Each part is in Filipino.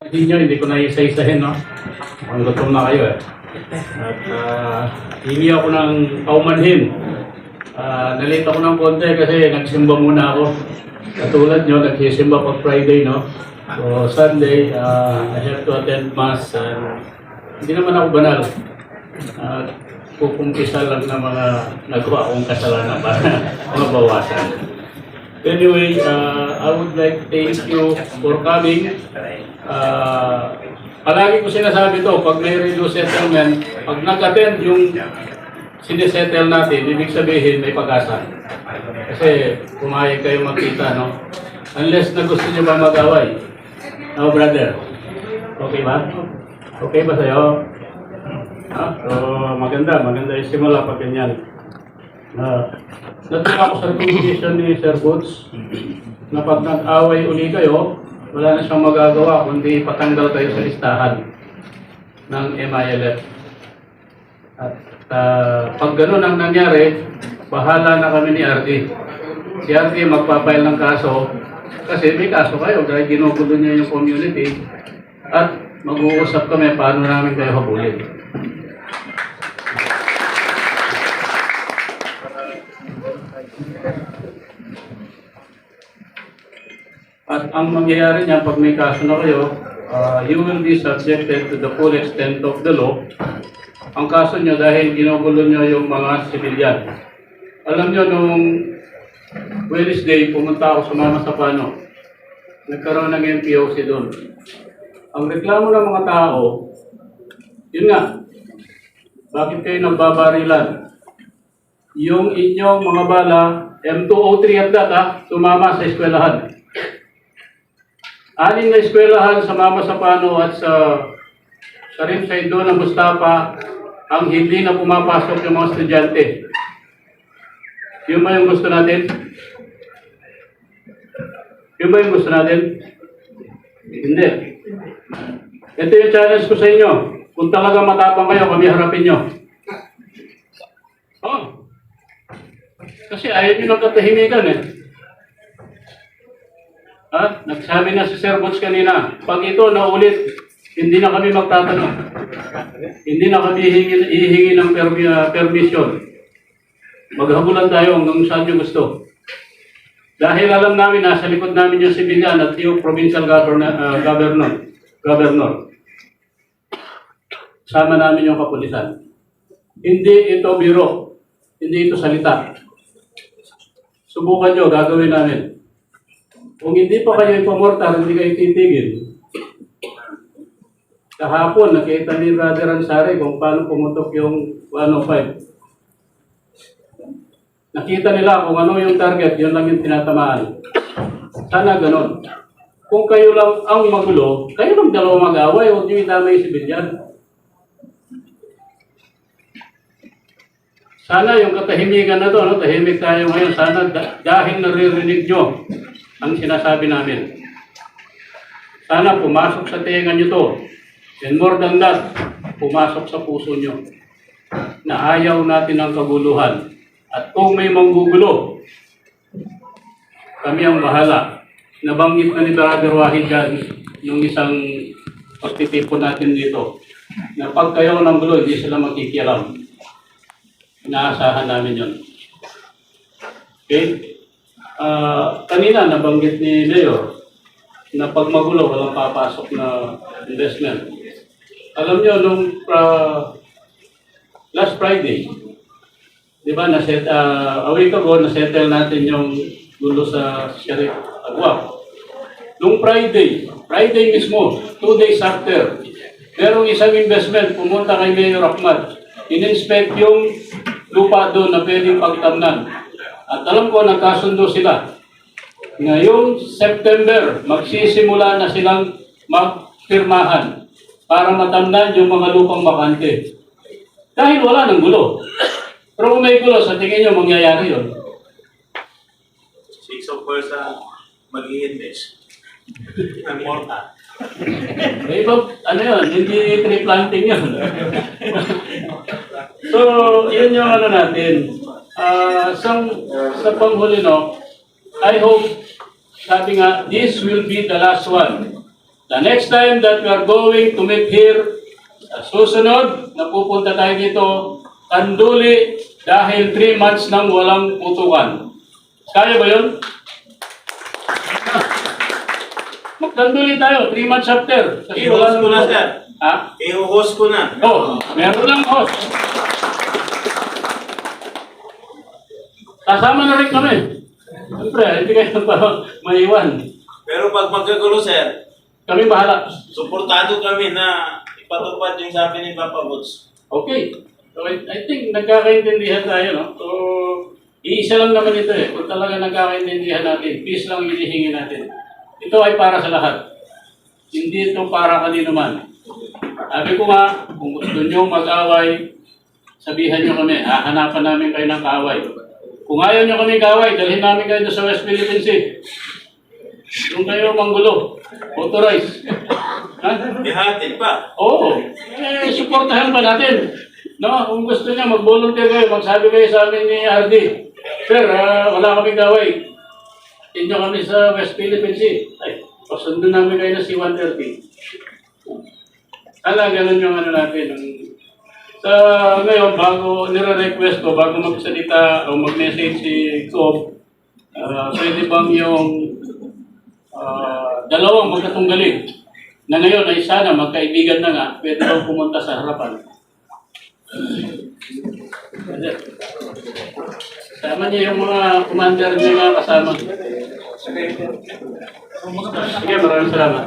Hindi nyo, hindi ko na isa-isahin, no? Ang gutom na kayo, eh. At ah, hingi ako ng paumanhin. Ah, nalate ako ng konti kasi nagsimba muna ako. Katulad nyo, nagsisimba pag Friday, no? So, Sunday, ah, I have to attend Mass. and hindi naman ako banal. Uh, kukumpisa lang ng mga nagawa kong kasalanan para mabawasan. Anyway, uh, I would like to thank you for coming. Uh, palagi ko sinasabi to, pag may reduced settlement, pag nag-attend yung sinisettle natin, ibig sabihin may pag-asa. Kasi pumayag kayo magkita, no? Unless na gusto nyo ba mag-away. No, brother? Okay ba? Okay ba sa'yo? Ha? So, maganda, maganda yung simula pag ganyan. Uh, Natuwa ako sa recommendation ni Sir Boots na pag nag-away uli kayo, wala na siyang magagawa kundi patanggal kayo sa listahan ng MILF. At uh, pag ganun ang nangyari, bahala na kami ni RD. Si RD magpapail ng kaso kasi may kaso kayo dahil ginugulo niya yung community at mag-uusap kami paano namin kayo habulin. At ang mangyayari niya pag may kaso na kayo, uh, you will be subjected to the full extent of the law. Ang kaso niyo dahil ginugulo niyo yung mga sibilyan. Alam niyo nung Wednesday, pumunta ako sa Mama Sapano. Nagkaroon ng MPOC doon. Ang reklamo ng mga tao, yun nga, bakit kayo nagbabarilan? Yung inyong mga bala, M203 at data, sumama sa eskwelahan. Anin na eskwelahan sa Mama Sapano at sa sa rin sa Indo ng Mustafa ang hindi na pumapasok yung mga estudyante. Yun ba yung gusto natin? Yun ba yung gusto natin? Hindi. Ito yung challenge ko sa inyo. Kung talaga matapang kayo, kami harapin nyo. Oh. Kasi ayaw nyo ng katahimikan eh. Ha? Nagsabi na si Sir Butch kanina, pag ito naulit, hindi na kami magtatanong. Hindi na kami hihingi, hihingi ng permi, uh, permission. Maghabulan tayo hanggang saan nyo gusto. Dahil alam namin, nasa likod namin yung civilian at yung provincial governor, uh, governor, governor. Sama namin yung kapulisan. Hindi ito biro. Hindi ito salita. Subukan nyo, gagawin namin. Kung hindi pa kayo ipamortar, hindi kayo titigil. Kahapon, nakita ni Brother Ansari kung paano pumutok yung 105. Nakita nila kung ano yung target, yun lang yung tinatamaan. Sana ganon. Kung kayo lang ang magulo, kayo lang dalawa mag-away, huwag nyo idamay si Bilyan. Sana yung katahimikan na to, no? tahimik tayo ngayon, sana da- dahil naririnig nyo ang sinasabi namin. Sana pumasok sa tenga nyo to. And more than that, pumasok sa puso nyo na ayaw natin ng kaguluhan. At kung may manggugulo, kami ang bahala. Nabanggit na ni Brother Wahid yan yung isang pagtitipon natin dito. Na pag kayo ng gulo, hindi sila makikialam. Inaasahan namin yon. Okay? Ah, kanina nabanggit ni Leo na pag magulo, walang papasok na investment. Alam nyo, nung ah, last Friday, di ba, naset, uh, a week ago, nasettle natin yung gulo sa Sheriff Agua. Nung Friday, Friday mismo, two days after, merong isang investment, pumunta kay Mayor Ahmad, in-inspect yung lupa doon na pwedeng pagtamnan. At alam ko, nagkasundo sila. Ngayong September, magsisimula na silang magpirmahan para matamnan yung mga lupang bakante. Dahil wala ng gulo. Pero kung may gulo, sa tingin nyo, mangyayari yun. Six of course, uh, mag-i-invest. Ang morta. May iba, ano yun, hindi tree planting yun. so, yun yung ano natin. Ah, sa, sa panghuli, no, I hope, sabi nga, this will be the last one. The next time that we are going to meet here, sa susunod na pupunta tayo dito, Tanduli dahil 3 months nang walang putukan. Kaya ba yun? Magtanduli tayo, 3 months after. I-host ko na, sir. Ha? I-host ko na. Oh, meron lang host. Kasama na rin kami. Siyempre, hindi kayo pa maiwan. Pero pag magkagulo, sir, Kami bahala. suportado kami na ipatupad yung sabi ni Papa Woods. Okay. So, I, I think nagkakaintindihan tayo, no? So, iisa lang naman ito eh. Kung talaga nagkakaintindihan natin, peace lang hinihingi natin. Ito ay para sa lahat. Hindi ito para kanino man. Sabi ko nga, kung gusto nyo mag-away, sabihan nyo kami, hahanapan namin kayo ng kaaway. Kung ayaw nyo kami kaaway, dalhin namin kayo doon sa West Philippine Sea. Kung kayo manggulo, authorize. Ha? Dihatid pa. Oo. Eh, supportahan pa natin. No, kung gusto niya, mag-volunteer kayo, magsabi kayo sa amin ni RD. Sir, ah, wala kaming gaway. Inyo kami sa West Philippine Sea. Ay, pasundo namin kayo na C-130. Ala, ganun yung ano natin. Ang, sa ngayon, bago nire-request ko, bago magsalita o mag-message si Cobb, ah, pwede bang yung ah, dalawang magkatunggalin na ngayon ay sana magkaibigan na nga, pwede bang pumunta sa harapan. Sama niya yung mga commander niya nga kasama. Sige, maraming salamat.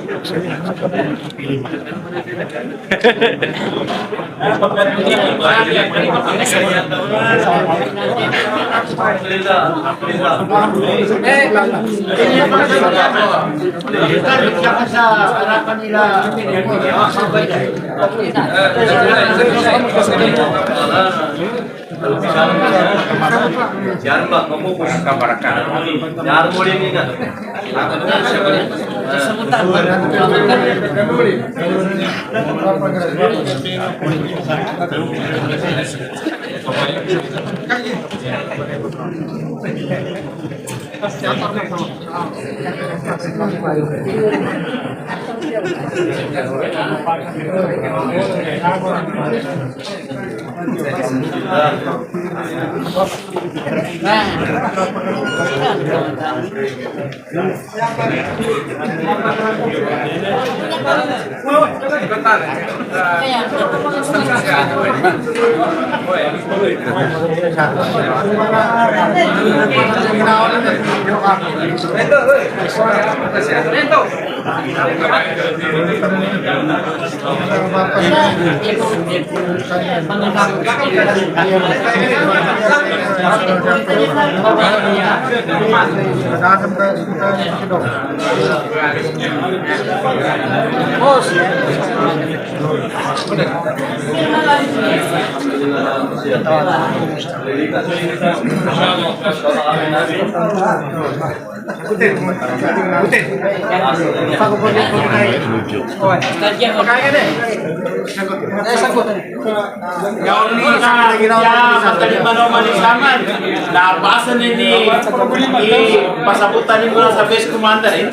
laging sa harapan nila. Yarma, mamupus ka baraka. Yarmo rin nga. Mataliman Putih, putih. Ni ni pasabutan mo na sa best commander eh.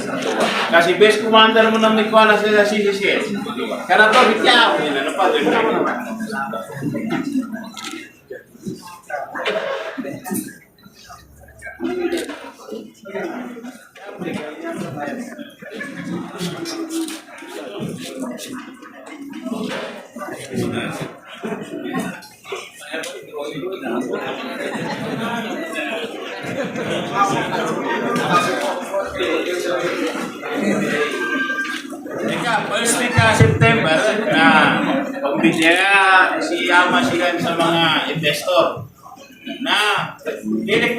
Kasi best commander mo nang nikuha na sila sa CCCS. Kaya to, bitya. Hindi na Ika, first week ka September na pagbigyan si Ama sila sa mga investor. Na direct